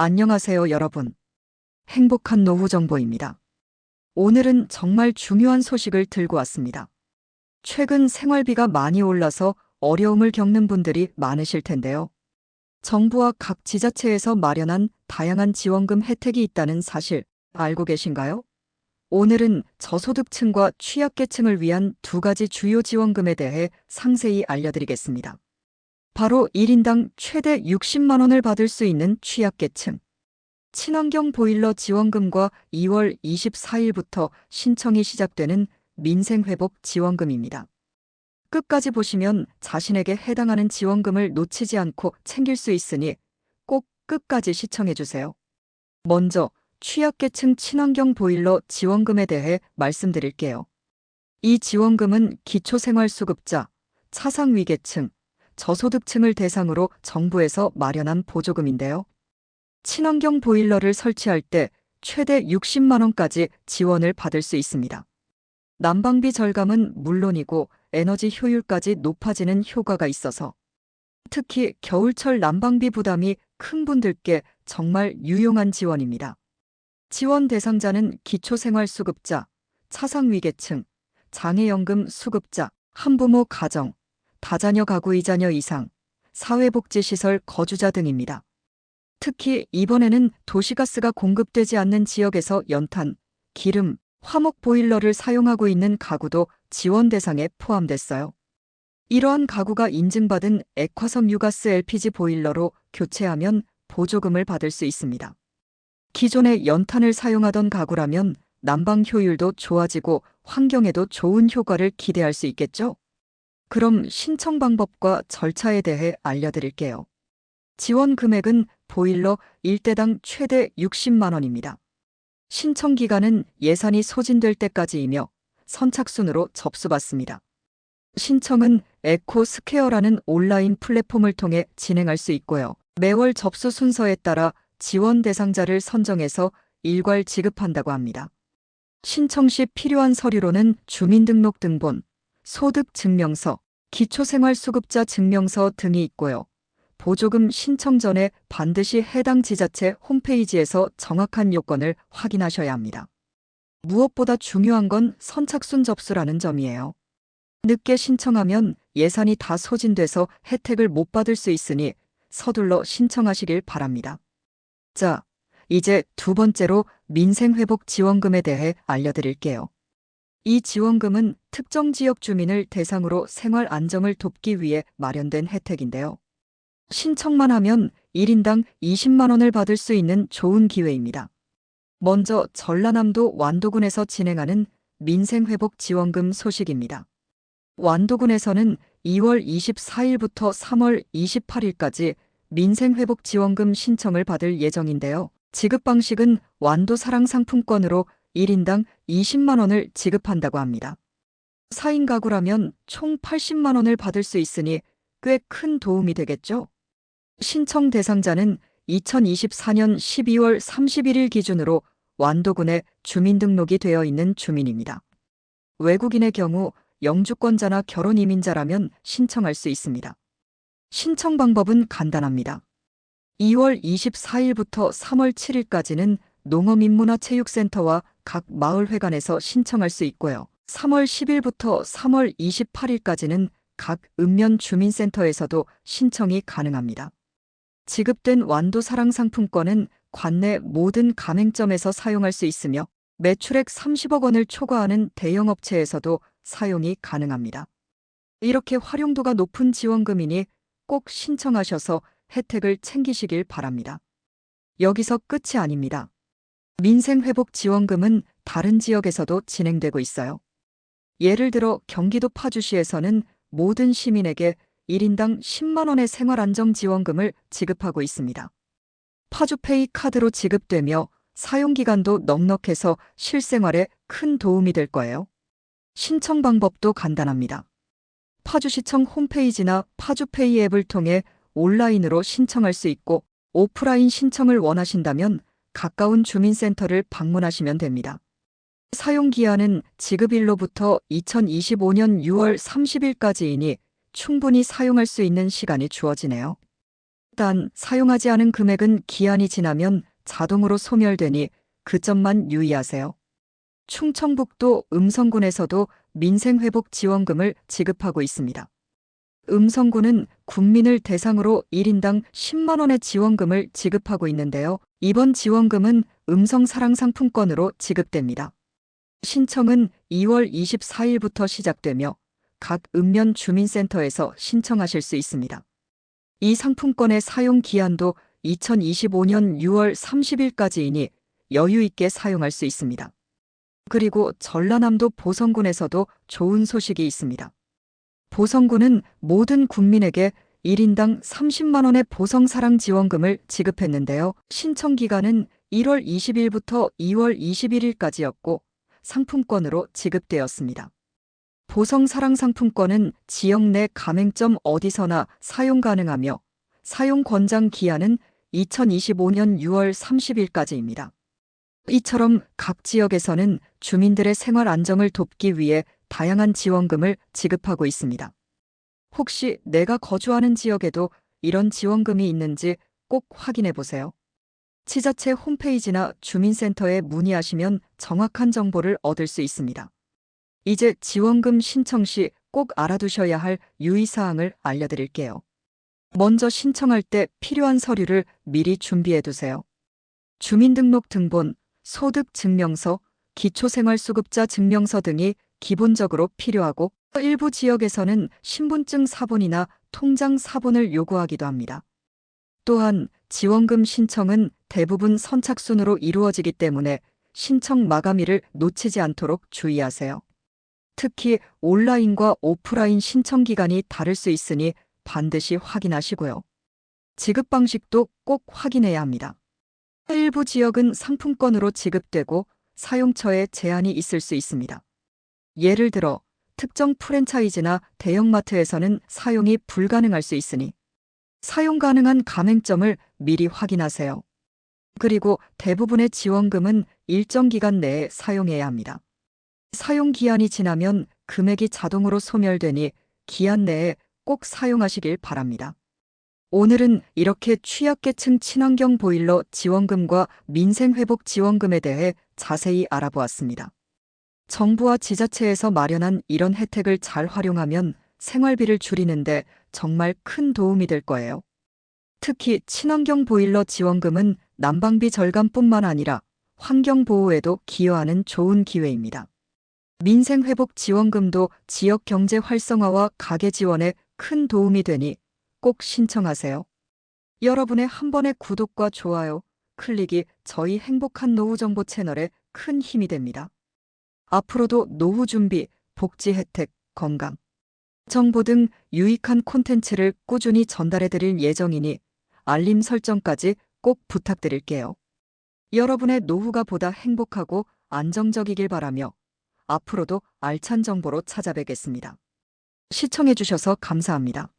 안녕하세요, 여러분. 행복한 노후 정보입니다. 오늘은 정말 중요한 소식을 들고 왔습니다. 최근 생활비가 많이 올라서 어려움을 겪는 분들이 많으실 텐데요. 정부와 각 지자체에서 마련한 다양한 지원금 혜택이 있다는 사실 알고 계신가요? 오늘은 저소득층과 취약계층을 위한 두 가지 주요 지원금에 대해 상세히 알려드리겠습니다. 바로 1인당 최대 60만 원을 받을 수 있는 취약계층. 친환경 보일러 지원금과 2월 24일부터 신청이 시작되는 민생회복 지원금입니다. 끝까지 보시면 자신에게 해당하는 지원금을 놓치지 않고 챙길 수 있으니 꼭 끝까지 시청해주세요. 먼저 취약계층 친환경 보일러 지원금에 대해 말씀드릴게요. 이 지원금은 기초생활수급자, 차상위계층, 저소득층을 대상으로 정부에서 마련한 보조금인데요. 친환경 보일러를 설치할 때 최대 60만 원까지 지원을 받을 수 있습니다. 난방비 절감은 물론이고 에너지 효율까지 높아지는 효과가 있어서 특히 겨울철 난방비 부담이 큰 분들께 정말 유용한 지원입니다. 지원 대상자는 기초생활수급자, 차상위계층, 장애연금 수급자, 한부모 가정, 다자녀 가구 이자녀 이상, 사회복지시설 거주자 등입니다. 특히 이번에는 도시가스가 공급되지 않는 지역에서 연탄, 기름, 화목 보일러를 사용하고 있는 가구도 지원 대상에 포함됐어요. 이러한 가구가 인증받은 액화섬 유가스 LPG 보일러로 교체하면 보조금을 받을 수 있습니다. 기존에 연탄을 사용하던 가구라면 난방 효율도 좋아지고 환경에도 좋은 효과를 기대할 수 있겠죠? 그럼 신청 방법과 절차에 대해 알려드릴게요. 지원 금액은 보일러 1대당 최대 60만 원입니다. 신청 기간은 예산이 소진될 때까지이며 선착순으로 접수받습니다. 신청은 에코 스퀘어라는 온라인 플랫폼을 통해 진행할 수 있고요. 매월 접수 순서에 따라 지원 대상자를 선정해서 일괄 지급한다고 합니다. 신청 시 필요한 서류로는 주민등록 등본, 소득증명서, 기초생활수급자 증명서 등이 있고요. 보조금 신청 전에 반드시 해당 지자체 홈페이지에서 정확한 요건을 확인하셔야 합니다. 무엇보다 중요한 건 선착순 접수라는 점이에요. 늦게 신청하면 예산이 다 소진돼서 혜택을 못 받을 수 있으니 서둘러 신청하시길 바랍니다. 자, 이제 두 번째로 민생회복 지원금에 대해 알려드릴게요. 이 지원금은 특정 지역 주민을 대상으로 생활 안정을 돕기 위해 마련된 혜택인데요. 신청만 하면 1인당 20만 원을 받을 수 있는 좋은 기회입니다. 먼저 전라남도 완도군에서 진행하는 민생회복 지원금 소식입니다. 완도군에서는 2월 24일부터 3월 28일까지 민생회복 지원금 신청을 받을 예정인데요. 지급 방식은 완도 사랑 상품권으로 1인당 20만 원을 지급한다고 합니다. 4인 가구라면 총 80만 원을 받을 수 있으니 꽤 큰 도움이 되겠죠? 신청 대상자는 2024년 12월 31일 기준으로 완도군에 주민등록이 되어 있는 주민입니다. 외국인의 경우 영주권자나 결혼 이민자라면 신청할 수 있습니다. 신청 방법은 간단합니다. 2월 24일부터 3월 7일까지는 농어민문화체육센터와 각 마을회관에서 신청할 수 있고요. 3월 10일부터 3월 28일까지는 각 읍면 주민센터에서도 신청이 가능합니다. 지급된 완도 사랑 상품권은 관내 모든 가맹점에서 사용할 수 있으며 매출액 30억 원을 초과하는 대형 업체에서도 사용이 가능합니다. 이렇게 활용도가 높은 지원금이니 꼭 신청하셔서 혜택을 챙기시길 바랍니다. 여기서 끝이 아닙니다. 민생회복 지원금은 다른 지역에서도 진행되고 있어요. 예를 들어 경기도 파주시에서는 모든 시민에게 1인당 10만원의 생활안정지원금을 지급하고 있습니다. 파주페이 카드로 지급되며 사용기간도 넉넉해서 실생활에 큰 도움이 될 거예요. 신청 방법도 간단합니다. 파주시청 홈페이지나 파주페이 앱을 통해 온라인으로 신청할 수 있고 오프라인 신청을 원하신다면 가까운 주민센터를 방문하시면 됩니다. 사용기한은 지급일로부터 2025년 6월 30일까지이니 충분히 사용할 수 있는 시간이 주어지네요. 단 사용하지 않은 금액은 기한이 지나면 자동으로 소멸되니 그 점만 유의하세요. 충청북도 음성군에서도 민생회복 지원금을 지급하고 있습니다. 음성군은 국민을 대상으로 1인당 10만 원의 지원금을 지급하고 있는데요. 이번 지원금은 음성사랑상품권으로 지급됩니다. 신청은 2월 24일부터 시작되며 각 읍면 주민센터에서 신청하실 수 있습니다. 이 상품권의 사용 기한도 2025년 6월 30일까지이니 여유 있게 사용할 수 있습니다. 그리고 전라남도 보성군에서도 좋은 소식이 있습니다. 보성군은 모든 국민에게 1인당 30만 원의 보성사랑 지원금을 지급했는데요. 신청 기간은 1월 20일부터 2월 21일까지였고 상품권으로 지급되었습니다. 보성사랑 상품권은 지역 내 가맹점 어디서나 사용 가능하며 사용 권장 기한은 2025년 6월 30일까지입니다. 이처럼 각 지역에서는 주민들의 생활 안정을 돕기 위해 다양한 지원금을 지급하고 있습니다. 혹시 내가 거주하는 지역에도 이런 지원금이 있는지 꼭 확인해 보세요. 지자체 홈페이지나 주민센터에 문의하시면 정확한 정보를 얻을 수 있습니다. 이제 지원금 신청 시 꼭 알아두셔야 할 유의사항을 알려드릴게요. 먼저 신청할 때 필요한 서류를 미리 준비해 두세요. 주민등록 등본, 소득증명서, 기초생활수급자 증명서 등이 기본적으로 필요하고 일부 지역에서는 신분증 사본이나 통장 사본을 요구하기도 합니다. 또한 지원금 신청은 대부분 선착순으로 이루어지기 때문에 신청 마감일을 놓치지 않도록 주의하세요. 특히 온라인과 오프라인 신청 기간이 다를 수 있으니 반드시 확인하시고요. 지급 방식도 꼭 확인해야 합니다. 일부 지역은 상품권으로 지급되고 사용처에 제한이 있을 수 있습니다. 예를 들어 특정 프랜차이즈나 대형마트에서는 사용이 불가능할 수 있으니 사용 가능한 가맹점을 미리 확인하세요. 그리고 대부분의 지원금은 일정 기간 내에 사용해야 합니다. 사용 기한이 지나면 금액이 자동으로 소멸되니 기한 내에 꼭 사용하시길 바랍니다. 오늘은 이렇게 취약계층 친환경 보일러 지원금과 민생회복 지원금에 대해 자세히 알아보았습니다. 정부와 지자체에서 마련한 이런 혜택을 잘 활용하면 생활비를 줄이는데 정말 큰 도움이 될 거예요. 특히 친환경 보일러 지원금은 난방비 절감뿐만 아니라 환경 보호에도 기여하는 좋은 기회입니다. 민생 회복 지원금도 지역 경제 활성화와 가계 지원에 큰 도움이 되니 꼭 신청하세요. 여러분의 한 번의 구독과 좋아요, 클릭이 저희 행복한 노후 정보 채널에 큰 힘이 됩니다. 앞으로도 노후 준비, 복지 혜택, 건강, 정보 등 유익한 콘텐츠를 꾸준히 전달해 드릴 예정이니 알림 설정까지 꼭 부탁드릴게요. 여러분의 노후가 보다 행복하고 안정적이길 바라며 앞으로도 알찬 정보로 찾아뵙겠습니다. 시청해주셔서 감사합니다.